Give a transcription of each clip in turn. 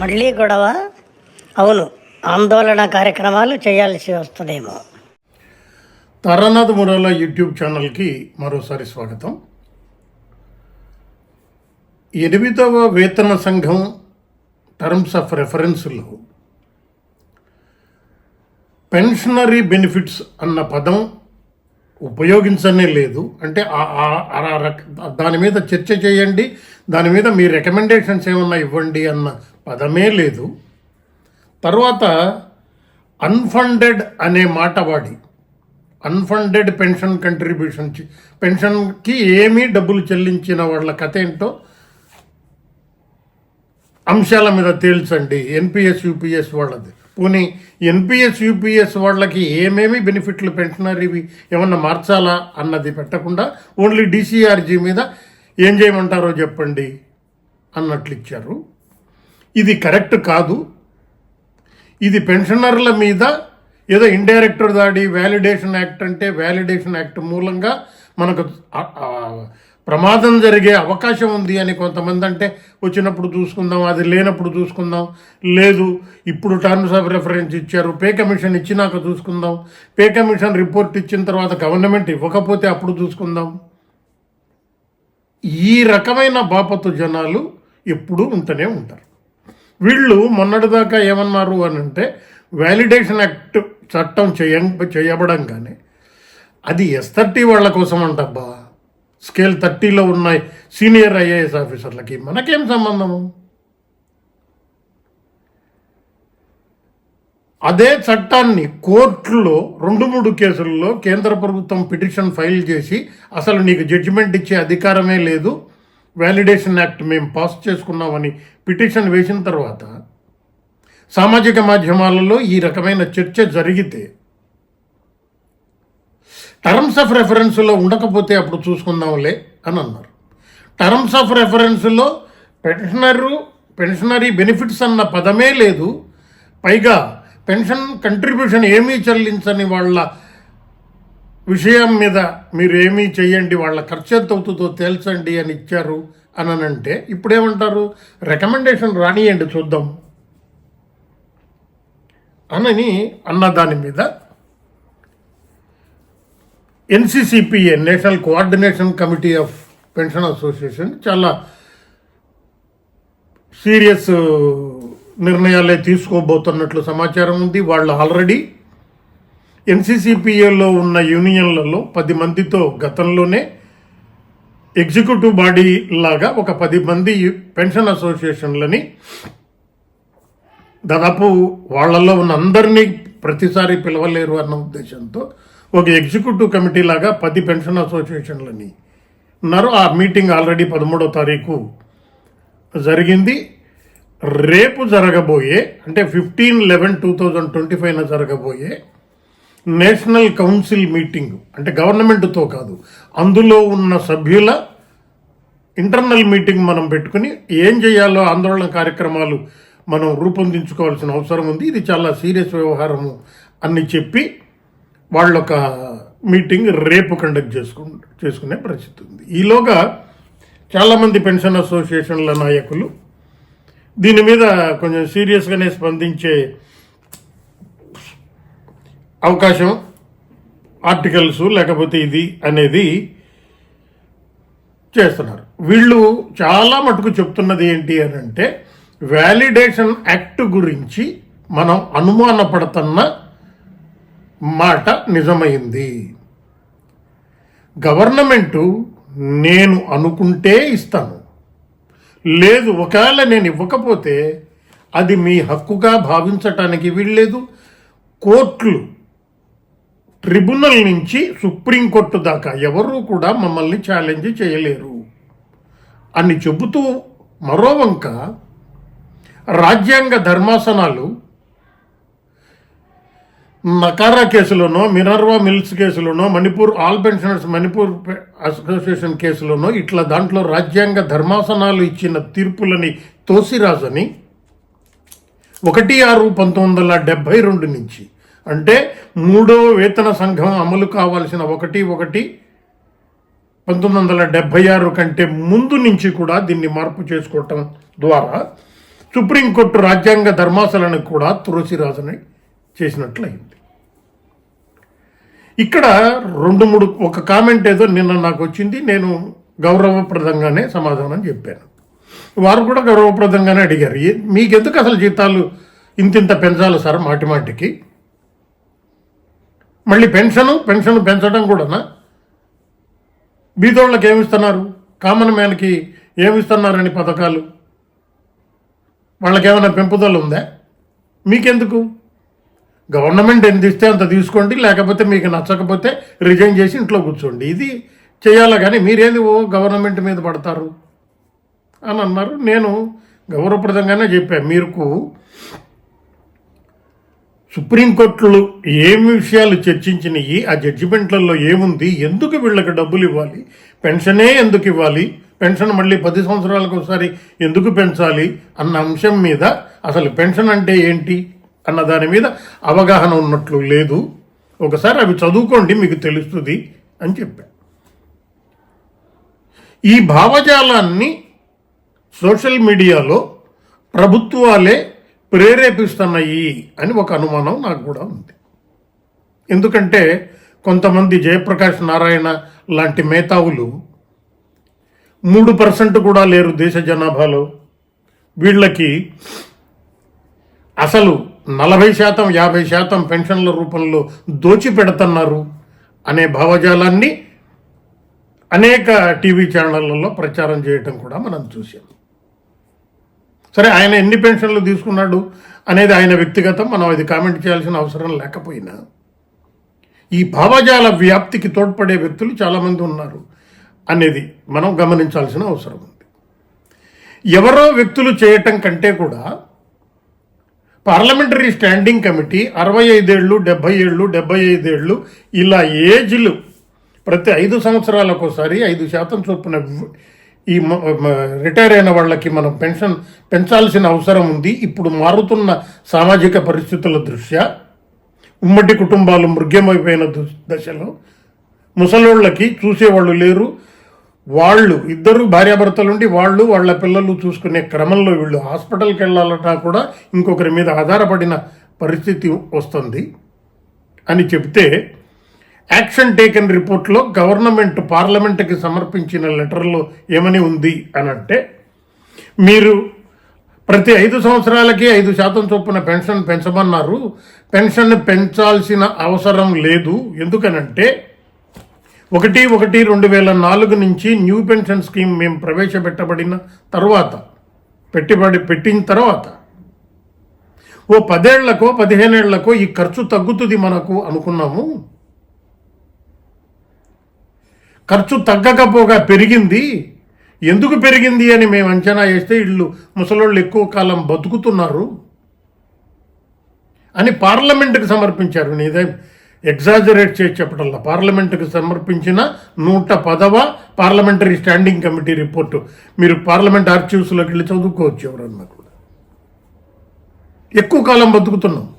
మళ్ళీ గొడవ? అవును ఆందోళన కార్యక్రమాలు చేయాల్సి వస్తుందేమో. తారానాథ్ మురాల యూట్యూబ్ ఛానల్కి మరోసారి స్వాగతం. ఎనిమిదవ వేతన సంఘం టర్మ్స్ ఆఫ్ రెఫరెన్స్లో పెన్షనరీ బెనిఫిట్స్ అన్న పదం ఉపయోగించనే లేదు. అంటే దాని మీద చర్చ చేయండి దాని మీద మీ రికమెండేషన్స్ ఏమన్నా ఇవ్వండి అన్న పదమే లేదు. తర్వాత అన్ఫండెడ్ అనే మాట వాడి. అన్ఫండెడ్ పెన్షన్ కంట్రిబ్యూషన్ పెన్షన్కి ఏమీ డబ్బులు చెల్లించిన వాళ్ళ కథ ఏంటో అంశాల మీద తేల్చండి. ఎన్పిఎస్ యూపీఎస్ వాళ్ళది. పోనీ ఎన్పిఎస్ యూపీఎస్ వాళ్ళకి ఏమేమి బెనిఫిట్లు పెన్షనరీవి ఏమన్నా మార్చాలా అన్నది పెట్టకుండా ఓన్లీ డిసిఆర్జీ మీద ఏం చేయమంటారో చెప్పండి అన్నట్లు ఇచ్చారు. ఇది కరెక్ట్ కాదు. ఇది పెన్షనర్ల మీద ఏదో ఇండైరెక్టర్ దాడి వ్యాలిడేషన్ యాక్ట్ అంటే వ్యాలిడేషన్ యాక్ట్ మూలంగా మనకు ప్రమాదం జరిగే అవకాశం ఉంది అని కొంతమంది అంటే వచ్చినప్పుడు చూసుకుందాం అది లేనప్పుడు చూసుకుందాం లేదు ఇప్పుడు టర్మ్స్ ఆఫ్ రెఫరెన్స్ ఇచ్చారు పే కమిషన్ ఇచ్చినాక చూసుకుందాం పే కమిషన్ రిపోర్ట్ ఇచ్చిన తర్వాత గవర్నమెంట్ ఇవ్వకపోతే అప్పుడు చూసుకుందాం. ఈ రకమైన బాపతు జనాలు ఎప్పుడూ ఉంటూనే ఉంటారు. వీళ్ళు మొన్నటిదాకా ఏమన్నారు అని అంటే వ్యాలిడేషన్ యాక్ట్ చట్టం చేయ చేయబడంగానే అది ఎస్ థర్టీ వాళ్ళ కోసం అంటబ్బా స్కేల్ థర్టీలో ఉన్న సీనియర్ ఐఏఎస్ ఆఫీసర్లకి మనకేం సంబంధము? అదే చట్టాన్ని కోర్టులో రెండు మూడు కేసుల్లో కేంద్ర ప్రభుత్వం పిటిషన్ ఫైల్ చేసి అసలు నీకు జడ్జిమెంట్ ఇచ్చే అధికారమే లేదు వ్యాలిడేషన్ యాక్ట్ మేము పాస్ చేసుకున్నామని పిటిషన్ వేసిన తర్వాత సామాజిక మాధ్యమాలలో ఈ రకమైన చర్చ జరిగితే టర్మ్స్ ఆఫ్ రెఫరెన్స్లో ఉండకపోతే అప్పుడు చూసుకుందాంలే అని అన్నారు. టర్మ్స్ ఆఫ్ రెఫరెన్స్లో పెన్షనరు పెన్షనరీ బెనిఫిట్స్ అన్న పదమే లేదు. పైగా పెన్షన్ కంట్రిబ్యూషన్ ఏమీ చెల్లించని వాళ్ళ విషయం మీద మీరు ఏమీ చేయండి వాళ్ళ ఖర్చు ఎంత అవుతుందో తేల్చండి అని ఇచ్చారు అని అని అంటే ఇప్పుడేమంటారు? రికమెండేషన్ రానియండి చూద్దాం. అనని అన్న దాని మీద NCCPA national coordination committee of pension association చాలా సీరియస్ నిర్ణయాలే తీసుకోబోతున్నట్లు సమాచారం ఉంది. వాళ్ళు ఆల్రెడీ ఎన్సిసిపిఏలో ఉన్న యూనియన్లలో పది మందితో గతంలోనే ఎగ్జిక్యూటివ్ బాడీ లాగా ఒక పది మంది పెన్షన్ అసోసియేషన్లని దాదాపు వాళ్ళల్లో ఉన్న అందరినీ ప్రతిసారి పిలవలేరు అన్న ఉద్దేశంతో ఒక ఎగ్జిక్యూటివ్ కమిటీ లాగా పది పెన్షన్ అసోసియేషన్లని ఉన్నారు. ఆ మీటింగ్ ఆల్రెడీ పదమూడో తారీఖు జరిగింది. రేపు జరగబోయే అంటే fifteen eleven two thousand twenty ఫైవ్న జరగబోయే నేషనల్ కౌన్సిల్ మీటింగ్ అంటే గవర్నమెంట్తో కాదు అందులో ఉన్న సభ్యుల ఇంటర్నల్ మీటింగ్ మనం పెట్టుకుని ఏం చేయాలో ఆందోళన కార్యక్రమాలు మనం రూపొందించుకోవాల్సిన అవసరం ఉంది. ఇది చాలా సీరియస్ వ్యవహారము అని చెప్పి వాళ్ళొక మీటింగ్ రేపు కండక్ట్ చేసుకు చేసుకునే పరిస్థితి ఉంది. ఈలోగా చాలామంది పెన్షన్ అసోసియేషన్ల నాయకులు దీని మీద కొంచెం సీరియస్గానే స్పందించే అవకాశం ఆర్టికల్స్ లేకపోతే ఇది అనేది చేస్తున్నారు. వీళ్ళు చాలా మటుకు చెప్తున్నది ఏంటి అని అంటే వ్యాలిడేషన్ యాక్ట్ గురించి మనం అనుమానపడుతున్న మాట నిజమైంది. గవర్నమెంటు నేను అనుకుంటే ఇస్తాను. లేదు ఒకవేళ నేను ఇవ్వకపోతే అది మీ హక్కుగా భావించటానికి వీల్లేదు. కోర్టులు ట్రిబ్యునల్ నుంచి సుప్రీంకోర్టు దాకా ఎవరూ కూడా మమ్మల్ని ఛాలెంజ్ చేయలేరు. అని చెబుతూ మరో వంక రాజ్యాంగ ధర్మాసనాలు నకారా కేసులోనో Minerva mills కేసులోనో Manipur all pensioners Manipur association కేసులోనో ఇట్లా దాంట్లో రాజ్యాంగ ధర్మాసనాలు ఇచ్చిన తీర్పులని తోసిరాజని ఒకటి ఆరు పంతొమ్మిది వందల డెబ్భై రెండు నుంచి అంటే మూడో వేతన సంఘం అమలు కావాల్సిన ఒకటి ఒకటి పంతొమ్మిది వందల డెబ్భై ఆరు కంటే ముందు నుంచి కూడా దీన్ని మార్పు చేసుకోవటం ద్వారా సుప్రీంకోర్టు రాజ్యాంగ ధర్మాసనాన్ని కూడా తులసిరాజుని చేసినట్లయింది. ఇక్కడ రెండు మూడు ఒక కామెంట్ ఏదో నిన్న నాకు వచ్చింది నేను గౌరవప్రదంగానే సమాధానం చెప్పాను. వారు కూడా గౌరవప్రదంగానే అడిగారు మీకెందుకు అసలు జీతాలు ఇంతింత పెంచాలి సార్ మాటి మాటికి? మళ్ళీ పెన్షను పెన్షన్ పెంచడం కూడానా? బీదోళ్ళకి ఏమిస్తున్నారు? కామన్ మ్యాన్కి ఏమిస్తున్నారని పథకాలు? వాళ్ళకి ఏమైనా పెంపుదల ఉందా? మీకెందుకు? గవర్నమెంట్ ఎంత ఇస్తే అంత తీసుకోండి లేకపోతే మీకు నచ్చకపోతే రిజైన్ చేసి ఇంట్లో కూర్చోండి. ఇది చేయాలా కానీ మీరేంది ఓ గవర్నమెంట్ మీద పడతారు? అని అన్నారు. నేను గౌరవప్రదంగానే చెప్పాను మీకు సుప్రీంకోర్టులు ఏమి విషయాలు చర్చించినవి ఆ జడ్జిమెంట్లలో ఏముంది ఎందుకు వీళ్ళకి డబ్బులు ఇవ్వాలి పెన్షనే ఎందుకు ఇవ్వాలి పెన్షన్ మళ్ళీ పది సంవత్సరాలకు ఒకసారి ఎందుకు పెంచాలి అన్న అంశం మీద అసలు పెన్షన్ అంటే ఏంటి అన్న దాని మీద అవగాహన ఉన్నట్లు లేదు. ఒకసారి అవి చదువుకోండి మీకు తెలుస్తుంది అని చెప్పా. ఈ భావజాలాన్ని సోషల్ మీడియాలో ప్రభుత్వాలే ప్రేరేపిస్తున్నాయి అని ఒక అనుమానం నాకు కూడా ఉంది. ఎందుకంటే కొంతమంది జయప్రకాష్ నారాయణ లాంటి మేధావులు మూడు పర్సెంట్ కూడా లేరు దేశ జనాభాలో. వీళ్ళకి అసలు నలభై శాతం యాభై శాతం పెన్షన్ల రూపంలో దోచిపెడుతున్నారు అనే భావజాలాన్ని అనేక టీవీ ఛానళ్ళలో ప్రచారం చేయటం కూడా మనం చూసాం సరే ఆయన ఎన్ని పెన్షన్లు తీసుకున్నాడు అనేది ఆయన వ్యక్తిగతం మనం అది కామెంట్ చేయాల్సిన అవసరం లేకపోయినా. ఈ భావజాల వ్యాప్తికి తోడ్పడే వ్యక్తులు చాలామంది ఉన్నారు అనేది మనం గమనించాల్సిన అవసరం ఉంది. ఎవరో వ్యక్తులు చేయటం కంటే కూడా పార్లమెంటరీ స్టాండింగ్ కమిటీ అరవై ఐదేళ్ళు డెబ్బై ఏళ్ళు డెబ్బై ఐదేళ్ళు ఇలా ఏజ్లు ప్రతి ఐదు సంవత్సరాలకు ఒకసారి ఐదు శాతం చొప్పున ఈ మ- రిటైర్ అయిన వాళ్ళకి మనం పెన్షన్ పెంచాల్సిన అవసరం ఉంది. ఇప్పుడు మారుతున్న సామాజిక పరిస్థితుల దృష్ట్యా ఉమ్మడి కుటుంబాలు మృగ్యమైపోయిన దశలో ముసలోళ్ళకి చూసేవాళ్ళు లేరు. వాళ్ళు ఇద్దరు భార్యాభర్తలుండి వాళ్ళు వాళ్ళ పిల్లలు చూసుకునే క్రమంలో వీళ్ళు హాస్పిటల్కి వెళ్ళాలన్నా కూడా ఇంకొకరి మీద ఆధారపడిన పరిస్థితి వస్తుంది. అని చెప్తే యాక్షన్ టేకన్ రిపోర్ట్లో గవర్నమెంట్ పార్లమెంట్కి సమర్పించిన లెటర్లో ఏమని ఉంది అని అంటే మీరు ప్రతి ఐదు సంవత్సరాలకి ఐదు శాతం చొప్పున పెన్షన్ పెంచమన్నారు. పెన్షన్ పెంచాల్సిన అవసరం లేదు. ఎందుకనంటే ఒకటి ఒకటి రెండు వేల నాలుగు నుంచి న్యూ పెన్షన్ స్కీమ్ మేము ప్రవేశపెట్టబడిన తర్వాత పెట్టుబడి పెట్టిన తర్వాత ఓ పదేళ్ళకో పదిహేనేళ్ళకో ఈ ఖర్చు తగ్గుతుంది మనకు అనుకున్నాము. ఖర్చు తగ్గకపోగా పెరిగింది. ఎందుకు పెరిగింది అని మేము అంచనా వేస్తే వీళ్ళు ముసలోళ్ళు ఎక్కువ కాలం బతుకుతున్నారు అని పార్లమెంటుకు సమర్పించారు. నీదే ఎగ్జాజరేట్ చేసి చెప్పడంలో. పార్లమెంటుకు సమర్పించిన నూట పదవ పార్లమెంటరీ స్టాండింగ్ కమిటీ రిపోర్టు. మీరు పార్లమెంట్ ఆర్చివ్స్లోకి వెళ్ళి చదువుకోవచ్చు ఎవరన్నా కూడా. ఎక్కువ కాలం బతుకుతున్నాం.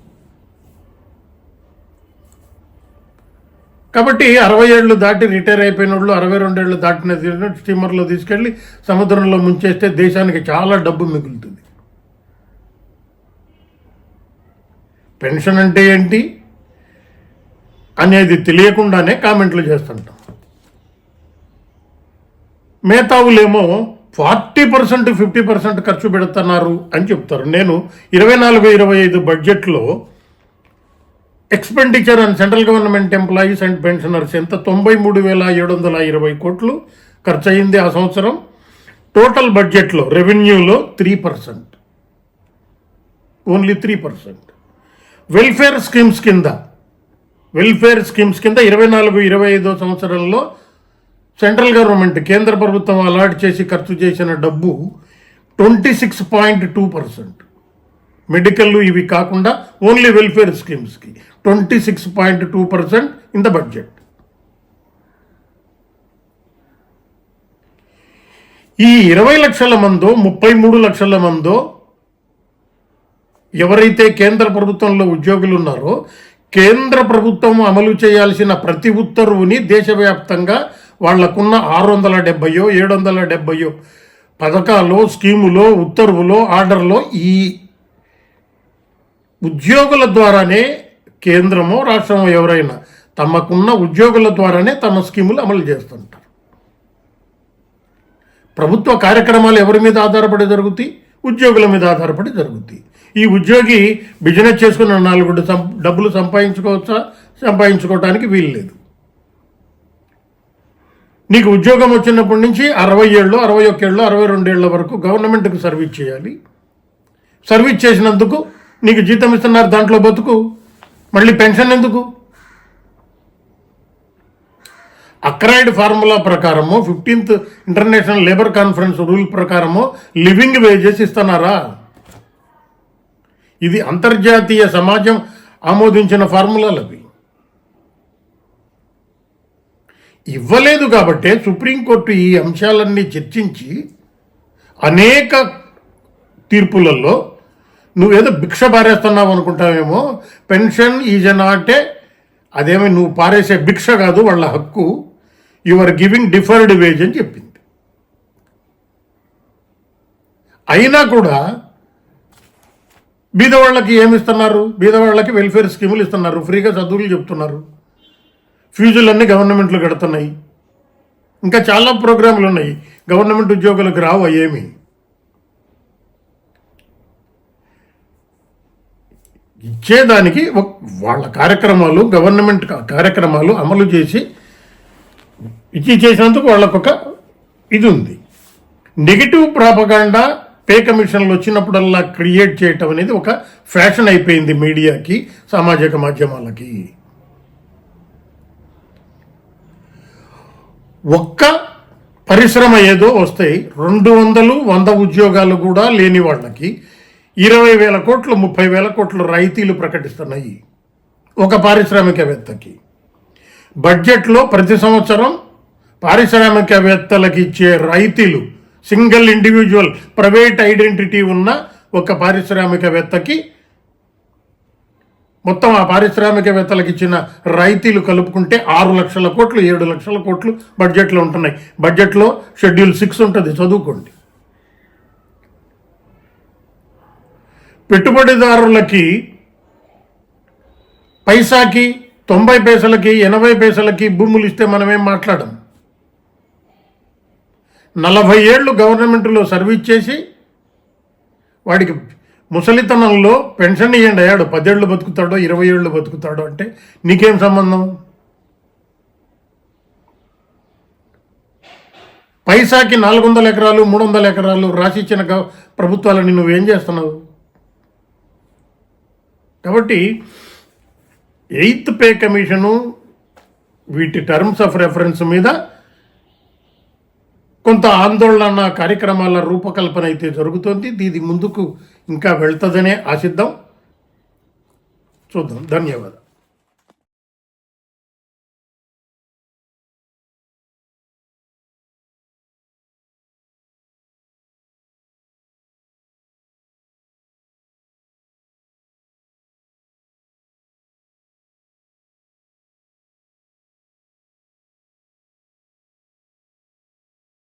కాబట్టి అరవై ఏళ్ళు దాటి రిటైర్ అయిపోయిన వాళ్ళు అరవై రెండేళ్ళు దాటిన స్టీమర్లో తీసుకెళ్ళి సముద్రంలో ముంచేస్తే దేశానికి చాలా డబ్బు మిగులుతుంది. పెన్షన్ అంటే ఏంటి? అనేది తెలియకుండానే కామెంట్లు చేస్తుంటాం. మేతావులేమో ఫార్టీ పర్సెంట్ ఫిఫ్టీ పర్సెంట్ ఖర్చు పెడుతున్నారు అని చెప్తారు. నేను ఇరవై నాలుగు ఇరవై ఐదు బడ్జెట్లో expenditure and central government employees and pensioners ఎంత? తొంభై మూడు వేల ఏడు వందల ఇరవై కోట్లు ఖర్చు అయింది ఆ సంవత్సరం. టోటల్ బడ్జెట్లో రెవెన్యూలో three percent only three percent welfare schemes కింద వెల్ఫేర్ స్కీమ్స్ కింద ఇరవై నాలుగు ఇరవై ఐదో సంవత్సరంలో సెంట్రల్ గవర్నమెంట్ కేంద్ర ప్రభుత్వం అలాట్ చేసి ఖర్చు చేసిన డబ్బు twenty six point two percent medical ఇవి కాకుండా only welfare స్కీమ్స్కి twenty six point two percent in the budget ఈ ఇరవై లక్షల మందో ముప్పై మూడు లక్షల మందో ఎవరైతే కేంద్ర ప్రభుత్వంలో ఉద్యోగులు ఉన్నారో కేంద్ర ప్రభుత్వం అమలు చేయాల్సిన ప్రతి ఉత్తర్వుని దేశవ్యాప్తంగా వాళ్ళకున్న ఆరు వందల డెబ్బయో ఏడు వందల డెబ్బయో పథకాలు స్కీములో ఉత్తర్వులో ఆర్డర్లో ఈ ఉద్యోగుల ద్వారానే కేంద్రమో రాష్ట్రమో ఎవరైనా తమకున్న ఉద్యోగుల ద్వారానే తమ స్కీములు అమలు చేస్తుంటారు. ప్రభుత్వ కార్యక్రమాలు ఎవరి మీద ఆధారపడి జరుగుతాయి? ఉద్యోగుల మీద ఆధారపడి జరుగుతాయి. ఈ ఉద్యోగి బిజినెస్ చేసుకున్న నాలుగు సం- డబ్బులు సంపాదించుకోవచ్చా? సంపాదించుకోవటానికి వీలు లేదు. నీకు ఉద్యోగం వచ్చినప్పటి నుంచి అరవై ఏళ్ళు అరవై ఒక్కేళ్ళు అరవై రెండేళ్ళ వరకు గవర్నమెంట్కి సర్వీస్ చేయాలి. సర్వీస్ చేసినందుకు నీకు జీతం ఇస్తున్నారు దాంట్లో బతుకు. మళ్ళీ పెన్షన్ ఎందుకు? అక్రైడ్ ఫార్ములా ప్రకారము fifteenth international labour conference rule ప్రకారము లివింగ్ వేజెస్ ఇస్తున్నారా? ఇది అంతర్జాతీయ సమాజం ఆమోదించిన ఫార్ములాలు అవి. ఇవ్వలేదు కాబట్టి సుప్రీంకోర్టు ఈ అంశాలన్నీ చర్చించి అనేక తీర్పులలో నువ్వేదో భిక్ష పారేస్తున్నావు అనుకుంటావేమో పెన్షన్ ఈజ్ నాటే అదేమి నువ్వు పారేసే భిక్ష కాదు వాళ్ళ హక్కు. You are giving deferred wage అని చెప్పింది. అయినా కూడా బీదవాళ్ళకి ఏమి ఇస్తున్నారు బీదవాళ్ళకి వెల్ఫేర్ స్కీములు ఇస్తున్నారు ఫ్రీగా చదువులు చెప్తున్నారు. ఫీజులన్నీ గవర్నమెంట్లు కడుతున్నాయి. ఇంకా చాలా ప్రోగ్రాంలు ఉన్నాయి. గవర్నమెంట్ ఉద్యోగులకు రావు అయ్యేమి. ఇచ్చేదానికి వాళ్ళ కార్యక్రమాలు గవర్నమెంట్ కార్యక్రమాలు అమలు చేసి ఇచ్చి చేసినందుకు వాళ్ళకొక ఇది ఉంది. నెగిటివ్ ప్రాపగాండా పే కమిషన్లు వచ్చినప్పుడల్లా క్రియేట్ చేయటం అనేది ఒక ఫ్యాషన్ అయిపోయింది మీడియాకి సామాజిక మాధ్యమాలకి. ఒక్క పరిశ్రమ ఏదో వస్తాయి రెండు వందలు వంద ఉద్యోగాలు కూడా లేని వాళ్ళకి ఇరవై వేల కోట్లు ముప్పై వేల కోట్లు రాయితీలు ప్రకటిస్తున్నాయి. ఒక పారిశ్రామికవేత్తకి. బడ్జెట్లో ప్రతి సంవత్సరం పారిశ్రామికవేత్తలకు ఇచ్చే రాయితీలు సింగిల్ ఇండివిజువల్ ప్రైవేట్ ఐడెంటిటీ ఉన్న ఒక పారిశ్రామికవేత్తకి మొత్తం ఆ పారిశ్రామికవేత్తలకు ఇచ్చిన రాయితీలు కలుపుకుంటే ఆరు లక్షల కోట్లు ఏడు లక్షల కోట్లు బడ్జెట్లో ఉంటున్నాయి. బడ్జెట్లో షెడ్యూల్ సిక్స్ ఉంటుంది చదువుకోండి. పెట్టుబడిదారులకి పైసాకి తొంభై పైసలకి ఎనభై పైసలకి భూములు ఇస్తే మనమేం మాట్లాడం? నలభై ఏళ్ళు గవర్నమెంట్లో సర్వీస్ చేసి వాడికి ముసలితనంలో పెన్షన్ ఇవ్వండి అయ్యాడు. పదేళ్ళు బతుకుతాడో ఇరవై ఏళ్ళు బతుకుతాడో అంటే నీకేం సంబంధం? పైసాకి నాలుగు వందల ఎకరాలు మూడు వందల ఎకరాలు రాసిచ్చిన గవ- ప్రభుత్వాలని నువ్వేం చేస్తున్నావు? కాబట్టి ఎయిత్ పే కమిషను వీటి టర్మ్స్ ఆఫ్ రెఫరెన్స్ మీద కొంత ఆందోళన కార్యక్రమాల రూపకల్పన అయితే జరుగుతోంది. దీని ముందుకు ఇంకా వెళ్తుందనే ఆశిద్దాం. చూద్దాం. ధన్యవాదాలు.